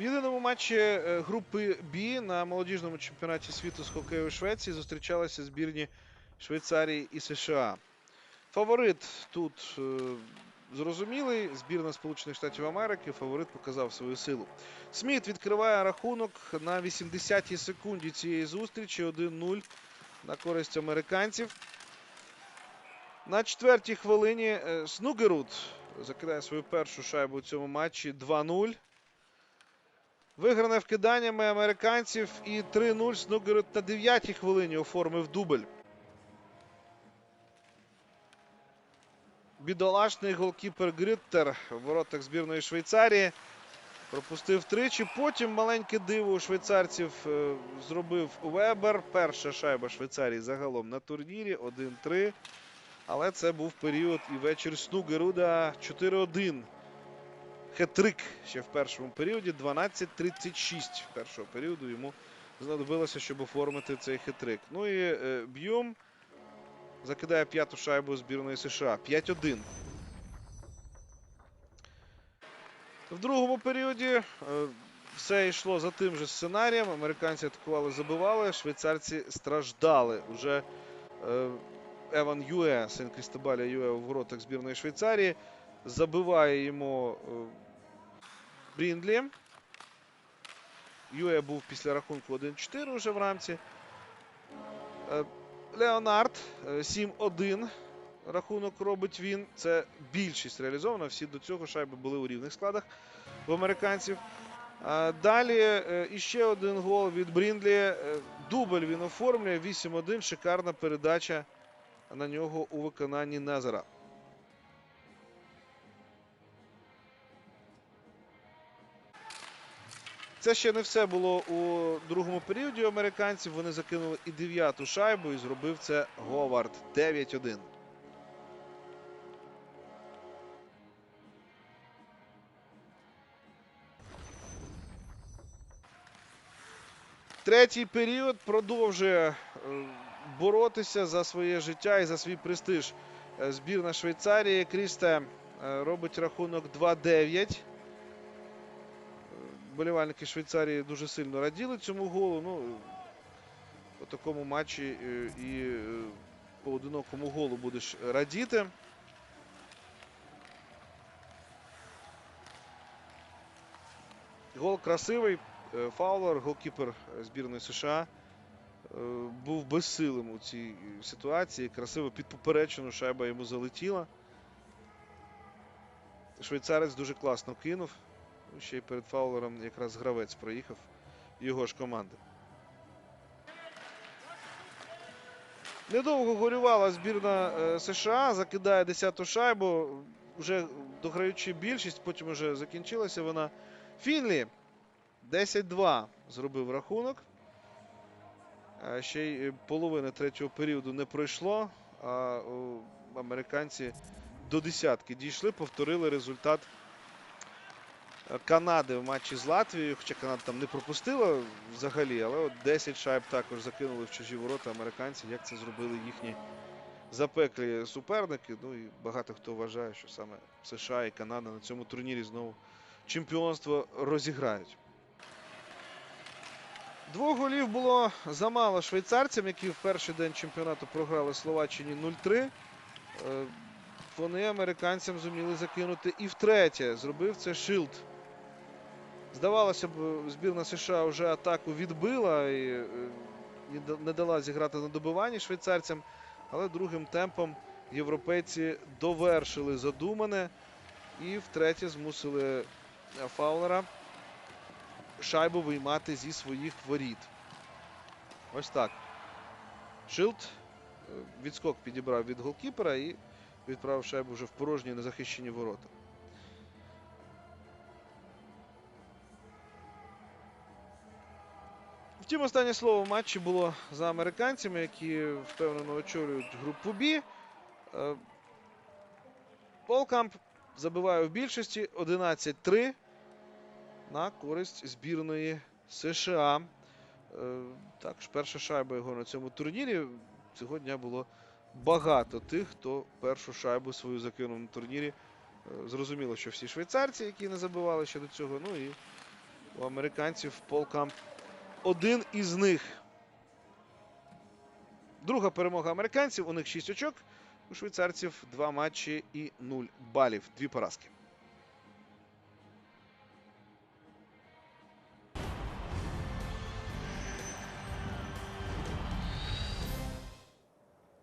В єдиному матчі е, групи Б на молодіжному чемпіонаті світу з хокею у Швеції зустрічалися збірні Швейцарії і США. Фаворит тут е, зрозумілий. Збірна Сполучених Штатів Америки. Фаворит показав свою силу. Сміт відкриває рахунок на 80-й секунді цієї зустрічі. 1-0 на користь американців. На четвертій хвилині е, Снугерут закидає свою першу шайбу у цьому матчі 2-0. Вигране вкиданнями американців і 3-0 Снугерут на 9-й хвилині оформив дубль. Бідолашний голкіпер Грюттер в воротах збірної Швейцарії пропустив тричі. Потім маленьке диво у швейцарців е, зробив Вебер. Перша шайба Швейцарії загалом на турнірі 1-3. Але це був період і вечір Снугеруда 4-1. Хетрик ще в першому періоді. 12-36 першого періоду йому знадобилося, щоб оформити цей хитрик. Ну і е, Б'юм закидає п'яту шайбу збірної США. 5-1. В другому періоді е, все йшло за тим же сценарієм. Американці атакували, забивали, швейцарці страждали. Уже е, Еван Юе, син Крістобаля Юе у воротах збірної Швейцарії. Забиває йому е, Бріндлі. Юе був після рахунку 1-4 уже в рамці. Е, Леонард е, 7-1. Рахунок робить він. Це більшість реалізована. Всі до цього шайби були у рівних складах в американців. Далі е, іще один гол від Бріндлі. Е, Дубль він оформлює. 8-1. Шикарна передача на нього у виконанні Назара. Це ще не все було у другому періоді американців. Вони закинули і дев'яту шайбу, і зробив це Говард 9-1. Третій період продовжує е, боротися за своє життя і за свій престиж. Е, Збірна Швейцарії Крісте робить рахунок 2-9. Болівальники Швейцарії дуже сильно раділи цьому голу. Ну, по такому матчі е, і е, по одинокому голу будеш радіти. Гол красивий. Е, Фаулер, голкіпер збірної США, був безсилим у цій ситуації. Красиво під поперечину шайба йому залетіла. Швейцарець дуже класно кинув. Ще й перед фаулером якраз гравець проїхав його ж команди. Недовго горювала збірна е, США, закидає 10-ту шайбу, вже дограючи більшість, потім вже закінчилася вона. Фінлі 10-2 зробив рахунок. Е, Ще й половини третього періоду не пройшло, а американці до десятки дійшли, повторили результат Канади в матчі з Латвією, хоча Канада там не пропустила взагалі, але от 10 шайб також закинули в чужі ворота американці, як це зробили їхні запеклі суперники. Ну і багато хто вважає, що саме США і Канада на цьому турнірі знову чемпіонство розіграють. Двох голів було замало швейцарцям, які в перший день чемпіонату програли Словаччині 0-3. Е, Вони американцям зуміли закинути і втретє. Зробив це Шилд. Здавалося б, збірна США вже атаку відбила і е, не дала зіграти на добиванні швейцарцям, але другим темпом європейці довершили задумане і втретє змусили е, Фаулера шайбу виймати зі своїх воріт. Ось так. Шилд е, відскок підібрав від голкіпера і відправив шайбу вже в порожні незахищені ворота. Втім, останнє слово в матчі було за американцями, які впевнено очолюють групу Б. Е, Полкамп забиває в більшості 11-3 на користь збірної США. Е, Також перша шайба його на цьому турнірі. Цього дня було багато тих, хто першу шайбу свою закинув на турнірі. Е, Зрозуміло, що всі швейцарці, які не забивали ще до цього. Ну і У американців полкамп один із них. Друга перемога американців. У них 6 очок. У швейцарців 2 матчі і 0 балів. Дві поразки.